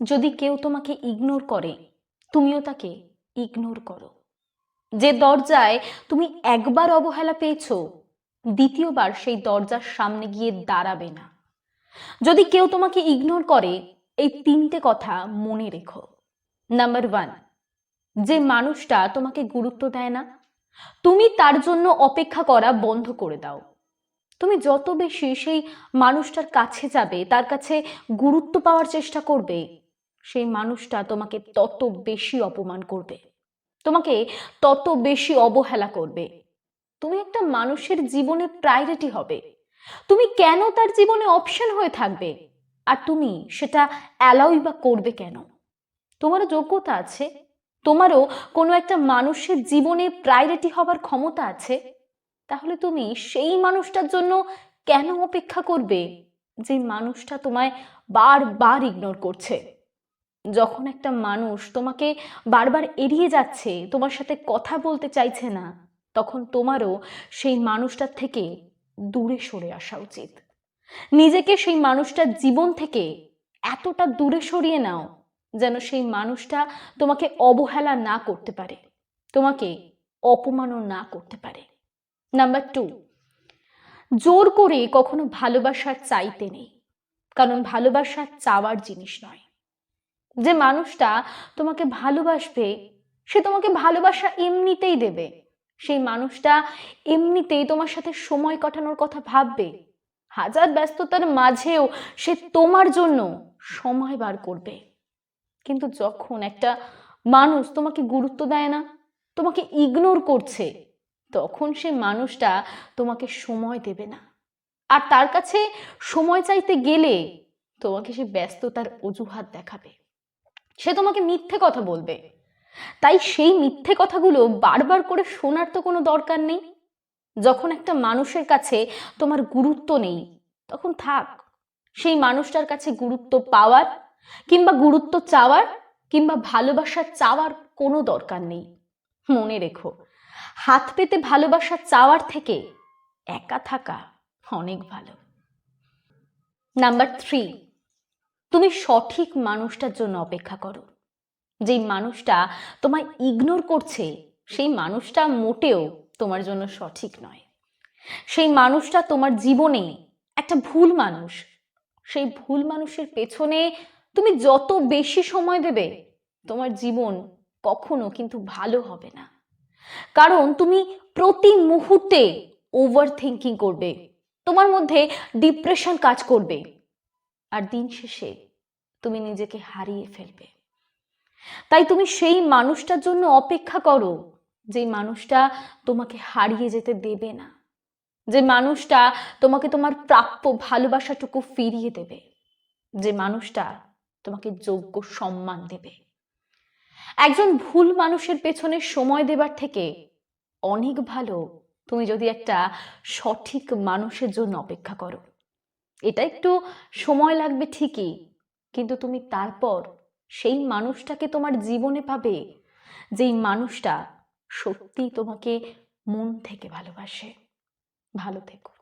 যদি কেউ তোমাকে ইগনোর করে, তুমিও তাকে ইগনোর করো। যে দরজায় তুমি একবার অবহেলা পেয়েছ, দ্বিতীয়বার সেই দরজার সামনে গিয়ে দাঁড়াবে না। যদি কেউ তোমাকে ইগনোর করে, এই তিনটে কথা মনে রেখো। নাম্বার ওয়ান যে মানুষটা তোমাকে গুরুত্ব দেয় না, তুমি তার জন্য অপেক্ষা করা বন্ধ করে দাও। তুমি যত বেশি সেই মানুষটার কাছে যাবে, তার কাছে গুরুত্ব পাওয়ার চেষ্টা করবে সেই মানুষটা তোমাকে তত বেশি অপমান করবে। তোমাকে তত বেশি অবহেলা করবে। তুমি একটা মানুষের জীবনে প্রায়োরিটি হবে। তুমি কেন তার জীবনে অপশন হয়ে থাকবে? আর তুমি সেটা অ্যালাউই বা করবে কেন? তোমারও যোগ্যতা আছে। তোমারও কোনো একটা মানুষের জীবনে প্রায়োরিটি হবার ক্ষমতা আছে। তাহলে তুমি সেই মানুষটার জন্য কেন অপেক্ষা করবে? যে মানুষটা তোমায় বারবার ইগনোর করছে। যখন একটা মানুষ তোমাকে বারবার এড়িয়ে যাচ্ছে, তোমার সাথে কথা বলতে চাইছে না, তখন তোমারও সেই মানুষটার থেকে দূরে সরে আসা উচিত। নিজেকে সেই মানুষটার জীবন থেকে এতটা দূরে সরিয়ে নাও, যেন সেই মানুষটা তোমাকে অবহেলা না করতে পারে, তোমাকে অপমানও না করতে পারে। নাম্বার টু, জোর করে কখনো ভালোবাসার চাইতে নেই, কারণ ভালোবাসা চাওয়ার জিনিস নয়। যে মানুষটা তোমাকে ভালোবাসবে, সে তোমাকে ভালোবাসা এমনিতেই দেবে। সেই মানুষটা এমনিতেই তোমার সাথে সময় কাটানোর কথা ভাববে। হাজার ব্যস্ততার মাঝেও সে তোমার জন্য সময় বার করবে। কিন্তু যখন একটা মানুষ তোমাকে গুরুত্ব দেয় না, তোমাকে ইগনোর করছে, তখন সে মানুষটা তোমাকে সময় দেবে না। আর তার কাছে সময় চাইতে গেলে তোমাকে সে ব্যস্ততার অজুহাত দেখাবে। সে তোমাকে মিথ্যে কথা বলবে। তাই সেই মিথ্যে কথাগুলো বারবার করে শোনার তো কোনো দরকার নেই। যখন একটা মানুষের কাছে তোমার গুরুত্ব নেই, তখন থাক। সেই মানুষটার কাছে গুরুত্ব পাওয়ার কিংবা গুরুত্ব চাওয়ার কিংবা ভালোবাসা চাওয়ার কোনো দরকার নেই। মনে রেখো, হাত পেতে ভালোবাসা চাওয়ার থেকে একা থাকা অনেক ভালো। নাম্বার থ্রি তুমি সঠিক মানুষটার জন্য অপেক্ষা করো। যেই মানুষটা তোমায় ইগনোর করছে, সেই মানুষটা মোটেও তোমার জন্য সঠিক নয়। সেই মানুষটা তোমার জীবনে একটা ভুল মানুষ, সেই ভুল মানুষের পেছনে তুমি যত বেশি সময় দেবে, তোমার জীবন কখনো কিন্তু ভালো হবে না। কারণ তুমি প্রতি মুহূর্তে ওভার থিঙ্কিং করবে, তোমার মধ্যে ডিপ্রেশন কাজ করবে। আর দিন শেষে তুমি নিজেকে হারিয়ে ফেলবে। তাই তুমি সেই মানুষটার জন্য অপেক্ষা করো যে মানুষটা তোমাকে হারিয়ে যেতে দেবে না। যে মানুষটা তোমাকে তোমার প্রাপ্য ভালোবাসাটুকু ফিরিয়ে দেবে। যে মানুষটা তোমাকে যোগ্য সম্মান দেবে। একজন ভুল মানুষের পেছনে সময় দেবার থেকে অনেক ভালো তুমি যদি একটা সঠিক মানুষের জন্য অপেক্ষা করো। এটা একটু সময় লাগবে ঠিকই, কিন্তু তুমি তারপর সেই মানুষটাকে তোমার জীবনে পাবে, যেই মানুষটা সত্যি তোমাকে মন থেকে ভালোবাসে। ভালো থেকো।